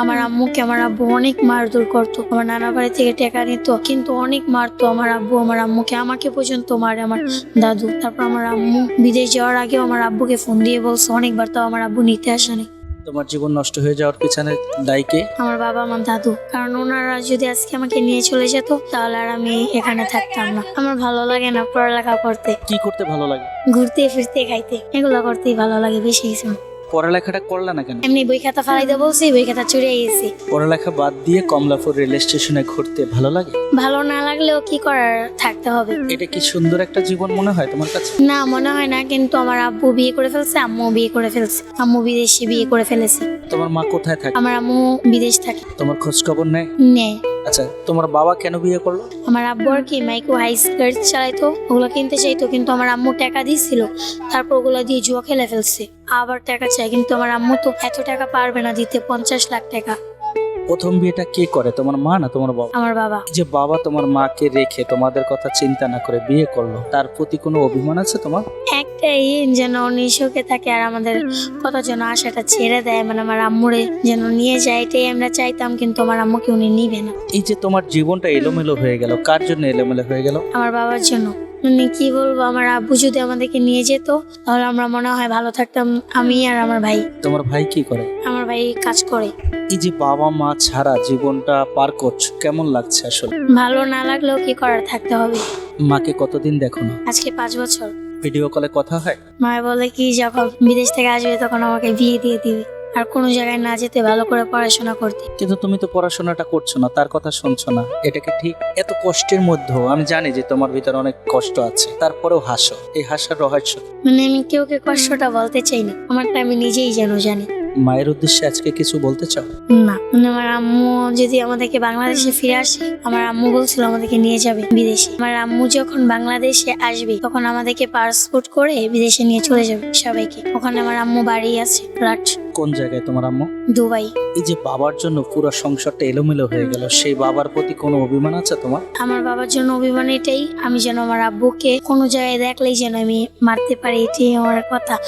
আমার আম্মুকে আমার আব্বু অনেক মারধর করতো আমার নানা বাড়ি থেকে টাকা নিত কিন্তু অনেক মারতো আমার আব্বু আমার আম্মুকে। আমাকে পর্যন্ত মারে আমার দাদু। তারপর আমার আম্মু বিদেশ যাওয়ার আগেও আমার আব্বুকে ফোন দিয়ে বলছে অনেকবার তো আমার আব্বু নিতে আসেনি। তোমার জীবন নষ্ট হয়ে যাওয়ার পিছনে দায়ী কে? আমার বাবা আমার দাদু। কারণ ওনারা যদি আজকে আমাকে নিয়ে চলে যেত তাহলে আর আমি এখানে থাকতাম না। আমার ভালো লাগে না পড়ালেখা করতে। কি করতে ভালো লাগে? ঘুরতে ফিরতে খাইতে এগুলো করতেই ভালো লাগে বেশি কিছু। পড়ালেখাটা করলে না কেন? এমনি বই খাতা ফালাইতে বলছি বই খাতা চুরে গেছি। পড়ালেখা বাদ দিয়ে কমলাপুর রেল স্টেশনে ঘুরতে ভালো লাগে? ভালো না লাগলেও কি করার থাকতে হবে। এটা কি সুন্দর একটা জীবন মনে হয় তোমার কাছে? না মনে হয় না কিন্তু আমার আব্বু বিয়ে করে ফেলছে আম্মু বিয়ে করে ফেলছে আম্মু বিদেশে বিয়ে করে ফেলেছে। তোমার মা কোথায় থাকে? আমার আম্মু বিদেশ থাকে। তোমার খোঁজ খবর নেয় নেয় আচ্ছা তোমার বাবা কেন বিয়ে করল? আমার আব্বু আর কি মাইক্রো হাই স্কার্ট চালাইতো ওগুলো কিনতে চাইতো কিন্তু আমার আম্মু টাকা দিছিল তারপর ওগুলো দিয়ে জুয়া খেলে ফেলছে। আবার টাকা চাই কিন্তু আমার আম্মু তো এত টাকা পারবে না দিতে পঞ্চাশ লাখ টাকা। প্রথম বিয়েটা কে করে? তোমার মা না তোমার বাবা? আমার বাবা। যে বাবা তোমার মাকে রেখে তোমাদের কথা চিন্তা না করে বিয়ে করল তার প্রতি কোনো অভিমান আছে তোমার? একটাই যেন উনি সুখে থাকে আর আমাদের কত যেন আশাটা ছেড়ে দেয় মানে আমার আম্মুরে যেন নিয়ে যায় এটাই আমরা চাইতাম কিন্তু আমার আম্মুকে উনি নিবে না। এই যে তোমার জীবনটা এলোমেলো হয়ে গেল কার জন্য এলোমেলো হয়ে গেল? আমার বাবার জন্য। মানে কি বলব আমার আব্বু যদি আমাদেরকে নিয়ে যেত তাহলে আমরা মনে হয় ভালো থাকতাম আমি আর আমার ভাই। তোমার ভাই কি করে? আমার ভাই কাজ করে। এই যে বাবা মা ছাড়া জীবনটা পার করছ কেমন লাগছে আসলে? ভালো না লাগলেও কি করার থাকতে হবে। মাকে কতদিন দেখো না? আজকে পাঁচ বছর। ভিডিও কলে কথা হয়? মা বলে কি যখন বিদেশ থেকে আসবে তখন আমাকে বিয়ে দিয়ে দিবে। আর কোনো জায়গায় না যেতে ভালো করে পড়াশোনা করতে। কিন্তু তুমি তো পড়াশোনাটা করছ না তার কথা শুনছো না। এটাকে ঠিক এত কষ্টের মধ্যেও আমি জানি যে তোমার ভিতরে অনেক কষ্ট আছে তারপরেও হাসো। এই হাসার রহস্য মানে আমি কেউকে কষ্টটা বলতে চাই না আমারটা আমি নিজেই যেন জানি। মায়ের উদ্দেশ্যে আজকে কিছু বলতে চাও? না মানে আমার আম্মু যদি আমাদেরকে বাংলাদেশে ফিরে আসে আমার আম্মু বলছিল আমাদেরকে নিয়ে যাবে বিদেশে। আমার আম্মু যখন বাংলাদেশে আসবে তখন আমাদেরকে পাসপোর্ট করে বিদেশে নিয়ে চলে যাবে সবাইকে। ওখানে আমার আম্মু বাড়ি আছে ফ্ল্যাট কোন জায়গায় তোমার আম্মু? দুবাই। এই যে বাবার জন্য পুরো সংসারটা এলোমেলো হয়ে গেল সেই বাবার প্রতি কোনো অভিমান আছে তোমার? আমার বাবার জন্য অভিমান এটাই আমি যেন আমার আব্বুকে কোনো জায়গায় দেখলেই যেন আমি মারতে পারি এটাই আমার কথা।